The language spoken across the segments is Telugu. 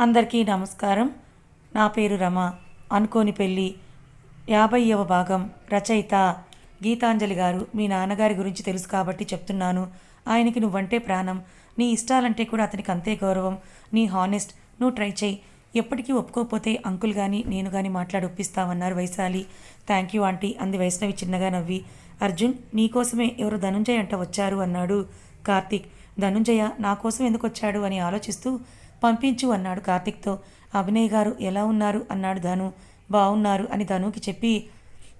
అందరికీ నమస్కారం. నా పేరు రమ. అనుకోని పెళ్ళి యాభైవ భాగం రచయిత గీతాంజలి గారు మీ నాన్నగారి గురించి తెలుసు కాబట్టి చెప్తున్నాను. ఆయనకి నువ్వంటే ప్రాణం. నీ ఇష్టాలంటే కూడా అతనికి అంతే గౌరవం. నీ హానెస్ట్. నువ్వు ట్రై చేయి. ఎప్పటికీ ఒప్పుకోకపోతే అంకుల్ కానీ నేను కానీ మాట్లాడి ఒప్పిస్తామన్నారు వైశాలి. థ్యాంక్ యూ ఆంటీ అంది వైష్ణవి చిన్నగా నవ్వి. అర్జున్ నీకోసమే ఎవరు ధనుంజయ్ అంట వచ్చారు అన్నాడు కార్తీక్. ధనుంజయ నా కోసం ఎందుకు వచ్చాడు అని ఆలోచిస్తూ పంపించు అన్నాడు కార్తీక్తో. అభినయ్ గారు ఎలా ఉన్నారు? అన్నాడు ధను. బాగున్నారు అని ధనుకి చెప్పి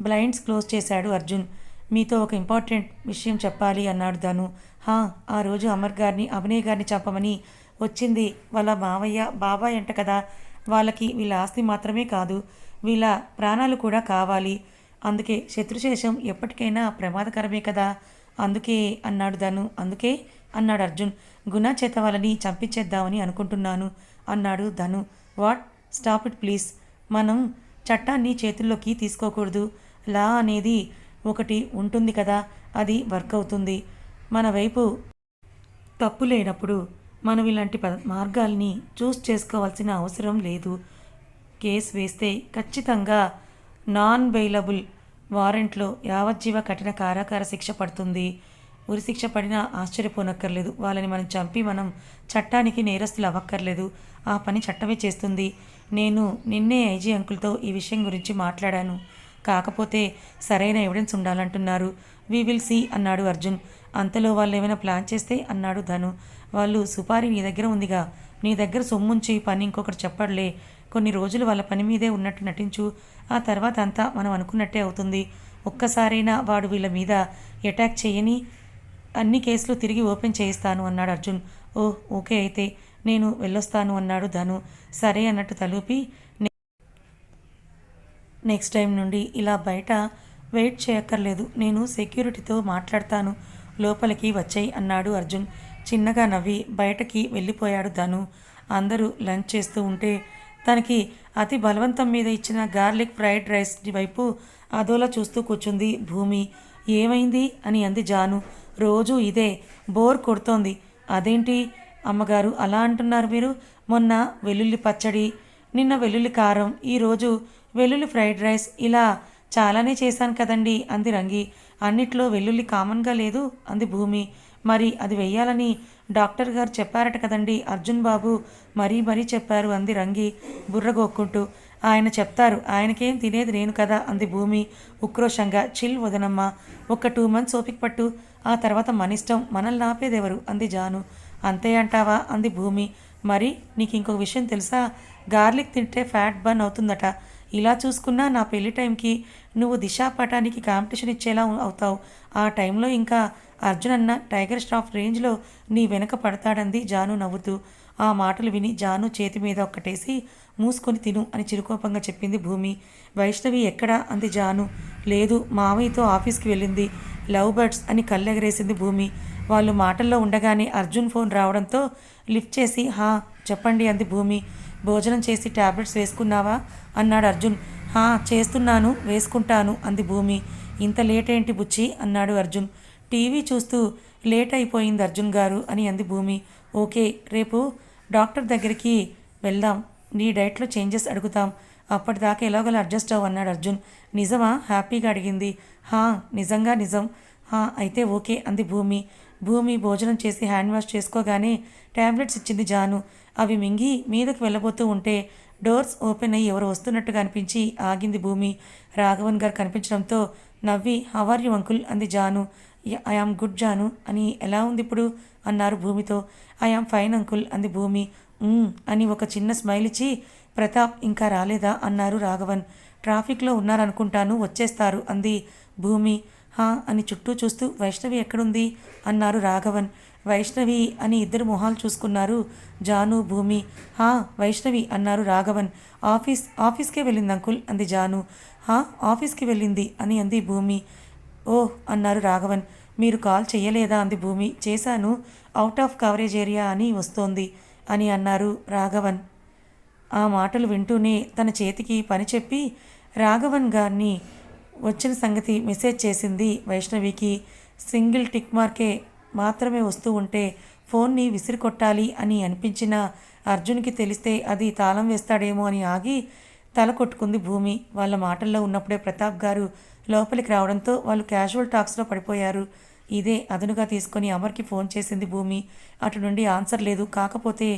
బ్లైండ్స్ క్లోజ్ చేశాడు అర్జున్. మీతో ఒక ఇంపార్టెంట్ విషయం చెప్పాలి అన్నాడు ధను. హా ఆ రోజు అమర్ గారిని అభినయ్ గారిని చంపమని వచ్చింది వాళ్ళ మావయ్య బాబాయ్ అంట కదా. వాళ్ళకి వీళ్ళ ఆస్తి మాత్రమే కాదు వీళ్ళ ప్రాణాలు కూడా కావాలి. అందుకే శత్రుశేషం ఎప్పటికైనా ప్రమాదకరమే కదా. అందుకే అన్నాడు ధను. అందుకే అన్నాడు అర్జున్. గుణ చేత వాళ్ళని చంపించేద్దామని అనుకుంటున్నాను అన్నాడు Dhanu. What? Stop it please. మనం చట్టాన్ని చేతుల్లోకి తీసుకోకూడదు. లా అనేది ఒకటి ఉంటుంది కదా అది వర్క్ అవుతుంది. మన వైపు తప్పు లేనప్పుడు మనం ఇలాంటి ప మార్గాల్ని చూస్ చేసుకోవాల్సిన అవసరం లేదు. కేసు వేస్తే ఖచ్చితంగా నాన్ బెయిలబుల్ వారెంట్లో యావజ్జీవ కఠిన కారాకార శిక్ష పడుతుంది. ఉరి శిక్ష పడినా ఆశ్చర్యపోనక్కర్లేదు. వాళ్ళని మనం చంపి మనం చట్టానికి నేరస్తులు అవ్వక్కర్లేదు. ఆ పని చట్టమే చేస్తుంది. నేను నిన్నే ఐజీ అంకుల్తో ఈ విషయం గురించి మాట్లాడాను. కాకపోతే సరైన ఎవిడెన్స్ ఉండాలంటున్నారు. వి విల్ సీ అన్నాడు అర్జున్. అంతలో వాళ్ళు ఏమైనా ప్లాన్ చేస్తే అన్నాడు ధను. వాళ్ళు సుపారీ నీ దగ్గర ఉందిగా. నీ దగ్గర సొమ్ముంచి పని ఇంకొకటి చెప్పడలే కొన్ని రోజులు వాళ్ళ పని మీదే ఉన్నట్టు నటించు. ఆ తర్వాత అంతా మనం అనుకున్నట్టే అవుతుంది. ఒక్కసారైనా వాడు వీళ్ళ మీద అటాక్ చేయని అన్ని కేసులు తిరిగి ఓపెన్ చేయిస్తాను అన్నాడు అర్జున్. ఓ ఓకే అయితే నేను వెళ్ళొస్తాను అన్నాడు ధను. సరే అన్నట్టు తలూపి నెక్స్ట్ టైం నుండి ఇలా బయట వెయిట్ చేయక్కర్లేదు. నేను సెక్యూరిటీతో మాట్లాడతాను. లోపలికి వచ్చాయి అన్నాడు అర్జున్. చిన్నగా నవ్వి బయటకి వెళ్ళిపోయాడు ధను. అందరూ లంచ్ చేస్తూ ఉంటే తనకి అతి బలవంతం మీద ఇచ్చిన గార్లిక్ ఫ్రైడ్ రైస్ వైపు అదోలా చూస్తూ కూర్చుంది భూమి. ఏమైంది? అని అంది జాను. రోజు ఇదే. బోర్ కొడుతోంది. అదేంటి? అమ్మగారు అలా అంటున్నారు మీరు? మొన్న వెల్లుల్లి పచ్చడి నిన్న వెల్లుల్లి కారం ఈరోజు వెల్లుల్లి ఫ్రైడ్ రైస్ ఇలా చాలానే చేశాను కదండి అంది రంగి. అన్నిట్లో వెల్లుల్లి కామన్గా లేదు అంది భూమి. మరి అది వెయ్యాలని డాక్టర్ గారు చెప్పారట కదండి. అర్జున్ బాబు మరీ మరీ చెప్పారు అంది రంగి బుర్రగోక్కుంటూ ఆయన చెప్తారు ఆయనకేం తినేది నేను కదా అంది భూమి ఉక్రోషంగా. చిల్ వదనమ్మ ఒక టూ మంత్స్ ఓపిక పట్టు ఆ తర్వాత మన ఇష్టం మనల్ని ఆపేదెవరు అంది జాను. అంతే అంటావా అంది భూమి. మరి నీకు ఇంకొక విషయం తెలుసా? గార్లిక్ తింటే ఫ్యాట్ బర్న్ అవుతుందట. ఇలా చూసుకున్నా నా పెళ్ళి టైంకి నువ్వు దిశా పటానికి కాంపిటీషన్ ఇచ్చేలా అవుతావు. ఆ టైంలో ఇంకా అర్జున్ అన్న టైగర్ స్టాఫ్ రేంజ్లో నీ వెనక పడతాడంది జాను నవ్వుతూ. ఆ మాటలు విని జాను చేతి మీద ఒక్కటేసి మూసుకొని తిను అని చిరుకోపంగా చెప్పింది భూమి. వైష్ణవి ఎక్కడా? అంది జాను. లేదు మావయ్యతో ఆఫీస్కి వెళ్ళింది. లవ్ బర్డ్స్ అని కళ్ళెగరేసింది భూమి. వాళ్ళు మాటల్లో ఉండగానే అర్జున్ ఫోన్ రావడంతో లిఫ్ట్ చేసి హా చెప్పండి అంది భూమి. భోజనం చేసి టాబ్లెట్స్ వేసుకున్నావా? అన్నాడు అర్జున్. హా చేస్తున్నాను వేసుకుంటాను అంది భూమి. ఇంత లేట్ ఏంటి బుచ్చి అన్నాడు అర్జున్. టీవీ చూస్తూ లేట్ అయిపోయింది అర్జున్ గారు అని అంది భూమి. ఓకే రేపు డాక్టర్ దగ్గరికి వెళ్దాం. నీ డైట్లో చేంజెస్ అడుగుతాం. అప్పటిదాకా ఎలాగోలా అడ్జస్ట్ అవ్వు అన్నాడు అర్జున్. నిజమా? హ్యాపీగా అడిగింది. హా నిజంగా నిజం. హా అయితే ఓకే అంది భూమి. భూమి భోజనం చేసి హ్యాండ్ వాష్ చేసుకోగానే ట్యాబ్లెట్స్ ఇచ్చింది జాను. అవి మింగి మీదకి వెళ్ళబోతూ ఉంటే డోర్స్ ఓపెన్ అయ్యి ఎవరు వస్తున్నట్టుగా అనిపించి ఆగింది భూమి. రాఘవన్ గారు కనిపించడంతో నవ్వి హవర్ యు అంకుల్ అంది Janu. I am good Janu. అని ఎలా ఉంది ఇప్పుడు? అన్నారు భూమితో. ఐ ఆమ్ ఫైన్ అంకుల్ అంది భూమి. అని ఒక చిన్న స్మైల్ ఇచ్చి ప్రతాప్ ఇంకా రాలేదా? అన్నారు రాఘవన్. ట్రాఫిక్లో ఉన్నారనుకుంటాను వచ్చేస్తారు అంది భూమి. హా అని చుట్టూ చూస్తూ వైష్ణవి ఎక్కడుంది? అన్నారు రాఘవన్. వైష్ణవి అని ఇద్దరు మొహాలు చూసుకున్నారు. జాను భూమి. హా వైష్ణవి అన్నారు రాఘవన్. ఆఫీస్ ఆఫీస్కే వెళ్ళింది అంకుల్ అంది జాను. హా ఆఫీస్కి వెళ్ళింది అని అంది భూమి. ఓ అన్నారు రాఘవన్. మీరు కాల్ చేయలేదా? అంది భూమి. చేశాను. అవుట్ ఆఫ్ కవరేజ్ ఏరియా అని వస్తోంది అని అన్నారు రాఘవన్. ఆ మాటలు వింటూనే తన చేతికి పని చెప్పి రాఘవన్ గారిని వచ్చిన సంగతి మెసేజ్ చేసింది వైష్ణవికి. సింగిల్ టిక్ మార్కే మాత్రమే వస్తూ ఉంటే ఫోన్ని విసిరి కొట్టాలి అని అనిపించిన అర్జున్కి తెలిస్తే అది తాళం వేస్తాడేమో అని ఆగి తల కొట్టుకుంది భూమి. వాళ్ళ మాటల్లో ఉన్నప్పుడే ప్రతాప్ గారు లోపలికి రావడంతో వాళ్ళు క్యాజువల్ టాక్స్లో పడిపోయారు. ఇదే అదునుగా తీసుకొని అమర్కి ఫోన్ చేసింది భూమి. అటు నుండి ఆన్సర్ లేదు. కాకపోతే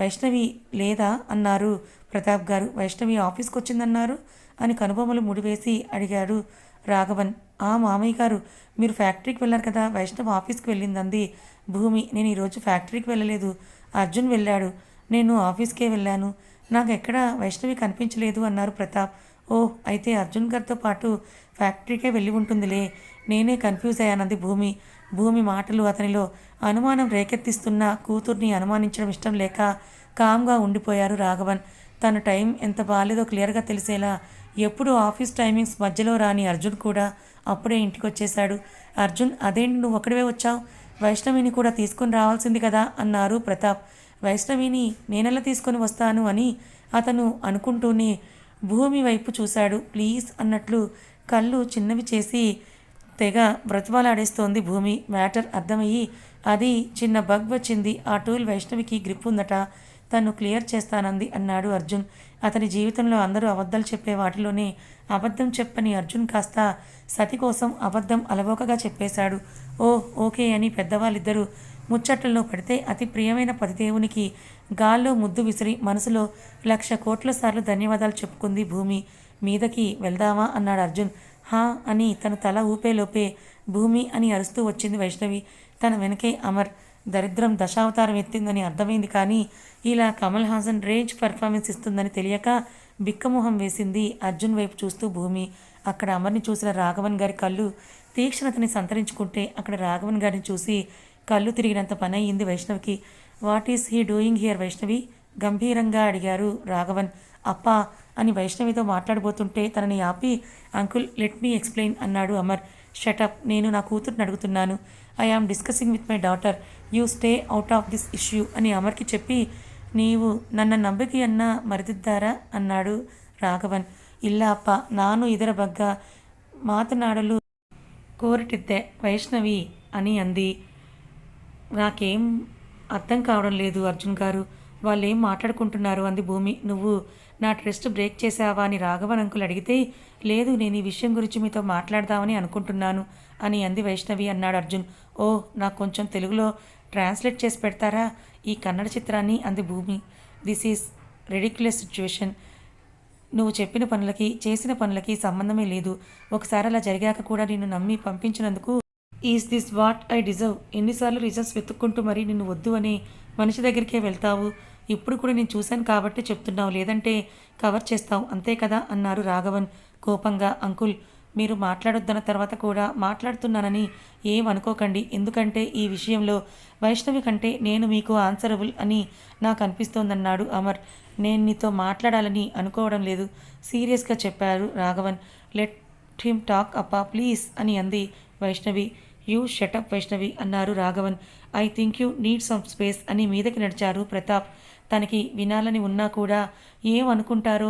వైష్ణవి లేదా? అన్నారు. ప్రతాప్ గారు వైష్ణవి ఆఫీస్కి వచ్చిందన్నారు అని కనుబొమ్మలు ముడివేసి అడిగాడు రాఘవన్. ఆ మామయ్య గారు మీరు ఫ్యాక్టరీకి వెళ్ళారు కదా వైష్ణవ్ ఆఫీస్కి వెళ్ళిందంది. భూమి నేను ఈరోజు ఫ్యాక్టరీకి వెళ్ళలేదు. అర్జున్ వెళ్ళాడు. నేను ఆఫీస్కే వెళ్ళాను. నాకు ఎక్కడ వైష్ణవి కనిపించలేదు అన్నారు ప్రతాప్. ఓ అయితే అర్జున్ గారితో పాటు ఫ్యాక్టరీకే వెళ్ళి ఉంటుందిలే. నేనే కన్ఫ్యూజ్ అయ్యానంది భూమి. భూమి మాటలు అతనిలో అనుమానం రేకెత్తిస్తున్న కూతుర్ని అనుమానించడం ఇష్టం లేక కామ్గా ఉండిపోయారు రాఘవన్. తన టైం ఎంత బాగాలేదో క్లియర్గా తెలిసేలా ఎప్పుడు ఆఫీస్ టైమింగ్స్ మధ్యలో రాని అర్జున్ కూడా అప్పుడే ఇంటికి వచ్చేశాడు అర్జున్ అదేంటి నువ్వు ఒక్కడివే వచ్చావు? వైష్ణవిని కూడా తీసుకొని రావాల్సింది కదా అన్నారు ప్రతాప్. వైష్ణవిని నేనెలా తీసుకొని వస్తాను అని అతను అనుకుంటూనే భూమి వైపు చూశాడు. ప్లీజ్ అన్నట్లు కళ్ళు చిన్నవి చేసి తెగ బ్రతిమాలాడేస్తోంది భూమి. మ్యాటర్ అర్థమయ్యి అది చిన్న బగ్ వచ్చింది. ఆ టూల్ వైష్ణవికి గ్రిప్ ఉందట. తను క్లియర్ చేస్తానంది అన్నాడు అర్జున్. అతని జీవితంలో అందరూ అబద్ధాలు చెప్పే వాటిలోనే అబద్ధం చెప్పని అర్జున్ కాస్త సతి కోసం అబద్ధం అలవోకగా చెప్పేశాడు. ఓ ఓకే అని పెద్దవాళ్ళిద్దరూ ముచ్చట్లలో పడితే అతి ప్రియమైన పతిదేవునికి గాల్లో ముద్దు విసిరి మనసులో లక్ష కోట్ల సార్లు ధన్యవాదాలు చెప్పుకుంది భూమి. మీదకి వెళ్దామా అన్నాడు అర్జున్. హా అని తన తల ఊపేలోపే భూమి అని అరుస్తూ వచ్చింది వైష్ణవి. తన వెనకే అమర్. దరిద్రం దశావతారం ఎత్తిందని అర్థమైంది కానీ ఇలా కమల్ హాసన్ రేంజ్ పెర్ఫార్మెన్స్ ఇస్తుందని తెలియక బిక్కమొహం వేసింది అర్జున్ వైపు చూస్తూ భూమి. అక్కడ అమర్ని చూసిన రాఘవన్ గారి కళ్ళు తీక్షణతని సంతరించుకుంటే అక్కడ రాఘవన్ గారిని చూసి కళ్ళు తిరిగినంత పని అయ్యింది వైష్ణవికి. What is he doing here Vaishnavi? గంభీరంగా అడిగారు రాఘవన్. అప్పా అని వైష్ణవితో మాట్లాడబోతుంటే తనని ఆపి అంకుల్ లెట్ మీ ఎక్స్ప్లెయిన్ అన్నాడు అమర్. షటప్ నేను నా కూతుర్ని అడుగుతున్నాను I am discussing with my daughter you stay out of this issue అని అమర్కి చెప్పి నీవు ನನ್ನ ನಂಬಿಕೆಯನ್ನ ಮರೆತಿದ್ದಾರಾ అన్నాడు రాఘవన్ ಇಲ್ಲ ಅಪ್ಪ ನಾನು ಇದರ ಬಗ್ಗೆ మాతనాడలు కోరిటిద్దే వైష్ణవి అని అంది నాకేం అర్థం కావడం లేదు అర్జున్ గారు వాళ్ళు ఏం మాట్లాడుకుంటున్నారు అంది భూమి. నువ్వు నా ట్రస్ట్ బ్రేక్ చేశావా అని రాఘవన్ అంకుల్ అడిగితే లేదు నేను ఈ విషయం గురించి మీతో మాట్లాడదామని అనుకుంటున్నాను అని అంది వైష్ణవి అన్నాడు అర్జున్. ఓ నాకు కొంచెం తెలుగులో ట్రాన్స్లేట్ చేసి పెడతారా ఈ కన్నడ చిత్రాన్ని? అంది Bhoomi. This is ridiculous situation. నువ్వు చెప్పిన పనులకి చేసిన పనులకి సంబంధమే లేదు. ఒకసారి అలా జరిగాక కూడా నిన్ను నమ్మి పంపించినందుకు is this what I deserve? ఎన్నిసార్లు రీజన్స్ వెతుక్కుంటూ మరి నిన్ను వద్దు అని మనిషి దగ్గరికే వెళ్తావు? ఇప్పుడు కూడా నేను చూశాను కాబట్టి చెప్తున్నావు లేదంటే కవర్ చేస్తావు. అంతే కదా అన్నారు రాఘవన్ కోపంగా. అంకుల్ మీరు మాట్లాడొద్దన్న తర్వాత కూడా మాట్లాడుతున్నానని ఏమనుకోకండి ఎందుకంటే ఈ విషయంలో వైష్ణవి కంటే నేను మీకు ఆన్సరబుల్ అని నాకు అనిపిస్తోందన్నాడు అమర్. నేను నీతో మాట్లాడాలని అనుకోవడం లేదు. సీరియస్గా చెప్పారు రాఘవన్. లెట్ హిమ్ టాక్ అప్పా ప్లీజ్ అని అంది Vaishnavi. You shut up Vaishnavi అన్నారు Raghavan. I think you need some space అని మీదకి నడిచారు ప్రతాప్. తనకి వినాలని ఉన్నా కూడా ఏం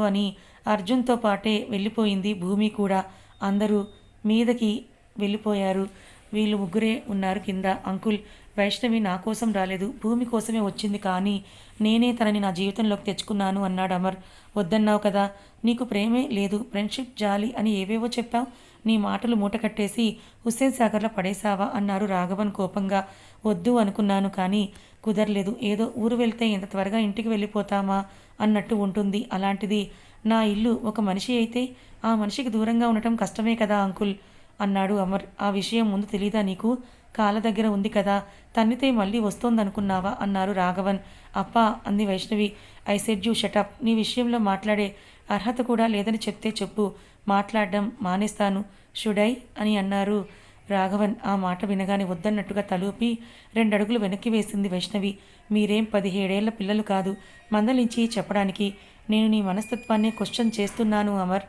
అని అర్జున్తో పాటే వెళ్ళిపోయింది భూమి కూడా. అందరూ మీదకి వెళ్ళిపోయారు. వీళ్ళు ముగ్గురే ఉన్నారు కింద. అంకుల్ వైష్ణవి నా కోసం రాలేదు. భూమి కోసమే వచ్చింది కానీ నేనే తనని నా జీవితంలోకి తెచ్చుకున్నాను అన్నాడు అమర్. వద్దన్నావు కదా. నీకు ప్రేమే లేదు. ఫ్రెండ్షిప్ జాలి అని ఏవేవో చెప్పావు. నీ మాటలు మూట కట్టేసి హుస్సేన్ సాగర్లో పడేశావా అన్నారు రాఘవన్ కోపంగా. వద్దు అనుకున్నాను కానీ కుదరలేదు. ఏదో ఊరు వెళ్తే ఇంత త్వరగా ఇంటికి వెళ్ళిపోతామా అన్నట్టు ఉంటుంది. అలాంటిది నా ఇల్లు ఒక మనిషి అయితే ఆ మనిషికి దూరంగా ఉండటం కష్టమే కదా అంకుల్ అన్నాడు అమర్. ఆ విషయం ముందు తెలీదా నీకు? కాళ్ళ దగ్గర ఉంది కదా తన్నితే మళ్ళీ వస్తోందనుకున్నావా? అన్నారు రాఘవన్. అప్పా అంది Vaishnavi. I said you shut up. నీ విషయంలో మాట్లాడే అర్హత కూడా లేదని చెప్తే చెప్పు. మాట్లాడడం మానేస్తాను. షుడై అని అన్నారు రాఘవన్. ఆ మాట వినగానే వద్దన్నట్టుగా తలూపి రెండడుగులు వెనక్కి వేసింది వైష్ణవి. మీరేం పదిహేడేళ్ళ పిల్లలు కాదు మందలించి చెప్పడానికి. నేను నీ మనస్తత్వాన్ని క్వశ్చన్ చేస్తున్నాను అమర్.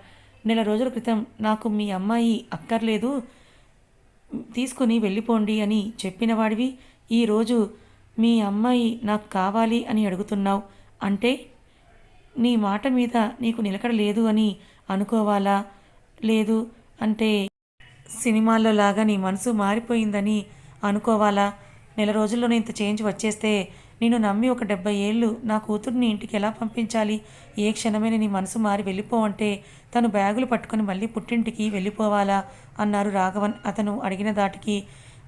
నెల రోజుల క్రితం నాకు మీ అమ్మాయి అక్కర్లేదు. తీసుకుని వెళ్ళిపోండి అని చెప్పినవాడివి ఈరోజు మీ అమ్మాయి నాకు కావాలి అని అడుగుతున్నావు అంటే నీ మాట మీద నీకు నిలకడ లేదు అని అనుకోవాలా? లేదు అంటే సినిమాల్లో లాగా నీ మనసు మారిపోయిందని అనుకోవాలా? నెల రోజుల్లోనే ఇంత చేంజ్ వచ్చేస్తే నేను నమ్మి ఒక డెబ్బై ఏళ్ళు నా కూతుర్ని ఇంటికి ఎలా పంపించాలి? ఏ క్షణమైన నీ మనసు మారి వెళ్ళిపోవంటే తను బ్యాగులు పట్టుకుని మళ్ళీ పుట్టింటికి వెళ్ళిపోవాలా? అన్నారు రాఘవన్. అతను అడిగిన దాటికి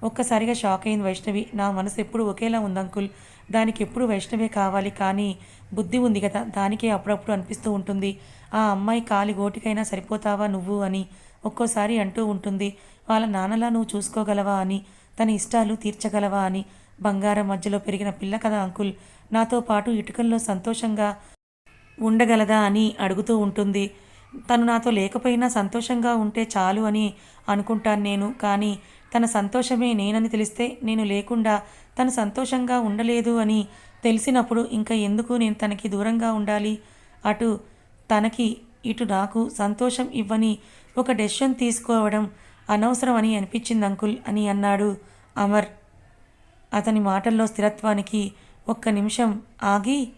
ఒక్కసారిగా షాక్ అయింది వైష్ణవి. నా మనసు ఎప్పుడు ఒకేలా ఉంది అంకుల్. దానికి ఎప్పుడు వైష్ణవే కావాలి కానీ బుద్ధి ఉంది కదా. దానికే అప్పుడప్పుడు అనిపిస్తూ ఉంటుంది. ఆ అమ్మాయి కాలి గోటికైనా సరిపోతావా నువ్వు అని ఒక్కోసారి అంటూ ఉంటుంది. వాళ్ళ నాన్నలా నువ్వు చూసుకోగలవా అని తన ఇష్టాలు తీర్చగలవా అని బంగారం మధ్యలో పెరిగిన పిల్ల కదా అంకుల్. నాతో పాటు ఇటుకల్లో సంతోషంగా ఉండగలదా అని అడుగుతూ ఉంటుంది. తను నాతో లేకపోయినా సంతోషంగా ఉంటే చాలు అని అనుకుంటాను నేను కానీ తన సంతోషమే నేనని తెలిస్తే నేను లేకుండా తను సంతోషంగా ఉండలేదు అని తెలిసినప్పుడు ఇంకా ఎందుకు నేను తనకి దూరంగా ఉండాలి? అటు తనకి ఇటు నాకు సంతోషం ఇవ్వని ఒక డెసిషన్ తీసుకోవడం అనవసరం అని అనిపించింది అంకుల్ అని అన్నాడు అమర్. అతని మాటల్లో స్థిరత్వానికి ఒక్క నిమిషం ఆగి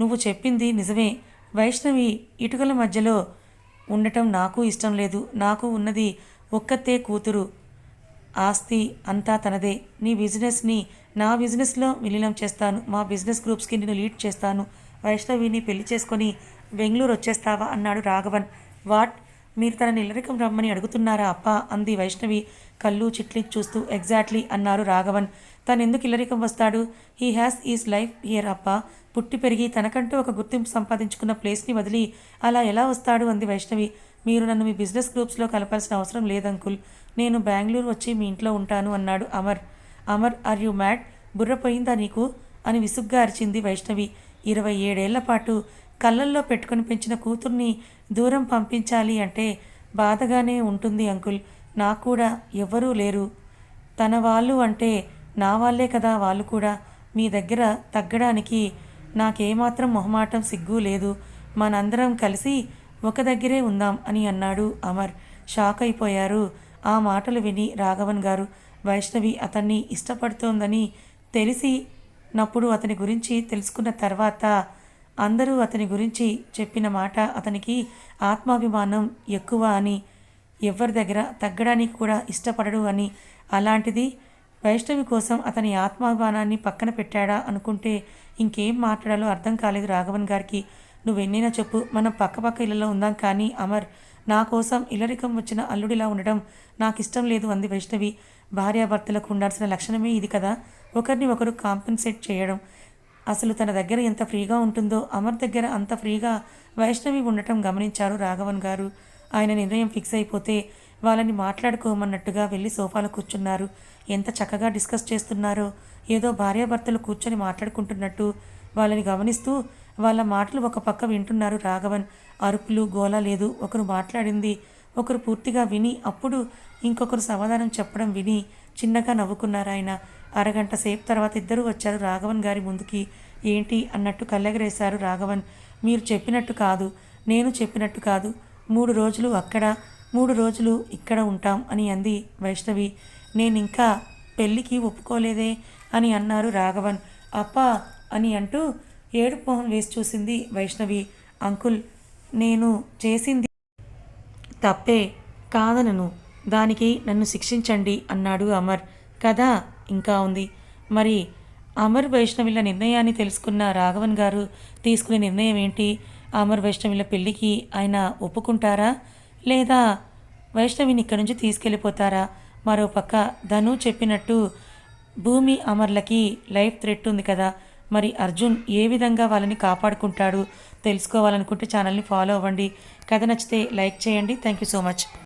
నువ్వు చెప్పింది నిజమే. వైష్ణవి ఇటుకల మధ్యలో ఉండటం నాకు ఇష్టం లేదు. నాకు ఉన్నది ఒక్కతే కూతురు. ఆస్తి అంతా తనదే. నీ బిజినెస్ని నా బిజినెస్లో విలీనం చేస్తాను. మా బిజినెస్ గ్రూప్స్కి నేను లీడ్ చేస్తాను. వైష్ణవిని పెళ్ళి చేసుకొని బెంగళూరు వచ్చేస్తావా? అన్నాడు రాఘవన్. వాట్? మీరు తన నిల్లరికం రమ్మని అడుగుతున్నారా అప్ప? అంది వైష్ణవి కళ్ళు చిట్లి చూస్తూ. ఎగ్జాక్ట్లీ అన్నారు రాఘవన్. తను ఎందుకు ఇల్లరికం వస్తాడు? He has his life here అప్ప పుట్టి పెరిగి తనకంటూ ఒక గుర్తింపు సంపాదించుకున్న ప్లేస్ని వదిలి అలా ఎలా వస్తాడు అంది వైష్ణవి. మీరు నన్ను మీ బిజినెస్ గ్రూప్స్లో కలపాల్సిన అవసరం లేదంకుల్ నేను బెంగళూరు వచ్చి మీ ఇంట్లో ఉంటాను అన్నాడు Amar. Amar are you mad బుర్రపోయిందా నీకు? అని విసుగ్గా అరిచింది వైష్ణవి. ఇరవై ఏడేళ్ళ పాటు కళ్ళల్లో పెట్టుకుని పెంచిన కూతుర్ని దూరం పంపించాలి అంటే బాధగానే ఉంటుంది అంకుల్. నాకు కూడా ఎవ్వరూ లేరు. తన వాళ్ళు అంటే నా వాళ్ళే కదా వాళ్ళు కూడా. మీ దగ్గర తగ్గడానికి నాకేమాత్రం మొహమాటం సిగ్గు లేదు. మనందరం కలిసి ఒక దగ్గరే ఉందాం అని అన్నాడు అమర్. షాక్ అయిపోయారు. ఆ మాటలు విని రాఘవన్ గారు వైష్ణవి అతన్ని ఇష్టపడుతోందని తెలిసి నప్పుడు అతని గురించి తెలుసుకున్న తర్వాత అందరూ అతని గురించి చెప్పిన మాట అతనికి ఆత్మాభిమానం ఎక్కువ అని ఎవరి దగ్గర తగ్గడానికి కూడా ఇష్టపడడు అని. అలాంటిది వైష్ణవి కోసం అతని ఆత్మాభిమానాన్ని పక్కన పెట్టాడా అనుకుంటే ఇంకేం మాట్లాడాలో అర్థం కాలేదు రాఘవన్ గారికి. నువ్వెన్నైనా చెప్పు మనం పక్కపక్క ఇళ్ళలో ఉందాం కానీ అమర్ నా కోసం ఇల్లరికం వచ్చిన అల్లుడిలా ఉండడం నాకు ఇష్టం లేదు అంది వైష్ణవి. భార్యాభర్తలకు ఉండాల్సిన లక్షణమే ఇది కదా? ఒకరిని ఒకరు కాంపెన్సేట్ చేయడం. అసలు తన దగ్గర ఎంత ఫ్రీగా ఉంటుందో అమర్ దగ్గర అంత ఫ్రీగా వైష్ణవి ఉండటం గమనించారు రాఘవన్ గారు. ఆయన నిర్ణయం ఫిక్స్ అయిపోతే వాళ్ళని మాట్లాడుకోమన్నట్టుగా వెళ్ళి సోఫాలో కూర్చున్నారు. ఎంత చక్కగా డిస్కస్ చేస్తున్నారో ఏదో భార్యాభర్తలు కూర్చొని మాట్లాడుకుంటున్నట్టు వాళ్ళని గమనిస్తూ వాళ్ళ మాటలు ఒక పక్క వింటున్నారు రాఘవన్. అరుపులు గోల లేదు. ఒకరు మాట్లాడింది ఒకరు పూర్తిగా విని అప్పుడు ఇంకొకరు సమాధానం చెప్పడం విని చిన్నగా నవ్వుకున్నారు ఆయన. అరగంట సేపు తర్వాత ఇద్దరు వచ్చారు. రాఘవన్ గారి ముందుకి ఏంటి అన్నట్టు కళ్ళెగరేశారు రాఘవన్. మీరు చెప్పినట్టు కాదు నేను చెప్పినట్టు కాదు. మూడు రోజులు అక్కడ మూడు రోజులు ఇక్కడ ఉంటాం అని అంది వైష్ణవి. నేను ఇంకా పెళ్ళికి ఒప్పుకోలేదే అని అన్నారు రాఘవన్. అప్పా అని అంటూ ఏడు మొహం వేసి చూసింది వైష్ణవి. అంకుల్ నేను చేసింది తప్పే కాదనను. దానికి నన్ను శిక్షించండి అన్నాడు అమర్. కదా ఇంకా ఉంది. మరి అమర్ వైష్ణవిల నిర్ణయాన్ని తెలుసుకున్న రాఘవన్ గారు తీసుకునే నిర్ణయం ఏంటి? అమర్ వైష్ణవిల పెళ్ళికి ఆయన ఒప్పుకుంటారా? లేదా వైష్ణవిని ఇక్కడి నుంచి తీసుకెళ్ళిపోతారా? మరోపక్క ధను చెప్పినట్టు భూమి అమర్లకి లైఫ్ థ్రెట్ ఉంది కదా. మరి అర్జున్ ఏ విధంగా వాళ్ళని కాపాడుకుంటాడు? తెలుసుకోవాలనుకుంటే ఛానల్ని ఫాలో అవ్వండి. కథ నచ్చితే లైక్ చేయండి. Thank you so much.